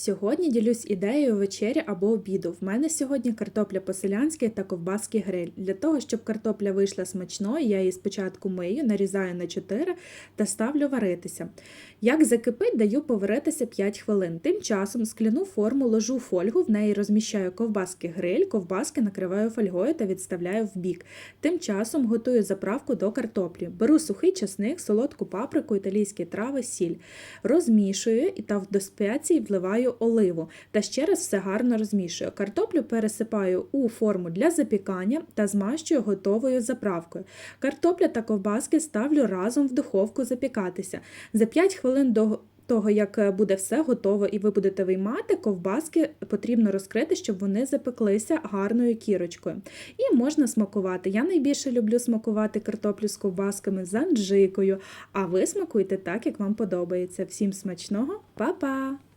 Сьогодні ділюсь ідеєю вечері або обіду. В мене сьогодні картопля по-селянськи та ковбаски гриль. Для того, щоб картопля вийшла смачною, я її спочатку мию, нарізаю на 4 та ставлю варитися. Як закипить, даю поваритися 5 хвилин. Тим часом скляну форму ложу фольгу, в неї розміщаю ковбаски гриль, ковбаски накриваю фольгою та відставляю в бік. Тим часом готую заправку до картоплі. Беру сухий часник, солодку паприку, італійські трави, сіль. Розмішую і та до спецій вливаю оливу та ще раз все гарно розмішую. Картоплю пересипаю у форму для запікання та змащую готовою заправкою. Картопля та ковбаски ставлю разом в духовку запікатися. За 5 хвилин до того, як буде все готово і ви будете виймати, ковбаски потрібно розкрити, щоб вони запеклися гарною кірочкою. І можна смакувати. Я найбільше люблю смакувати картоплю з ковбасками з анджикою, а ви смакуйте так, як вам подобається. Всім смачного, па-па!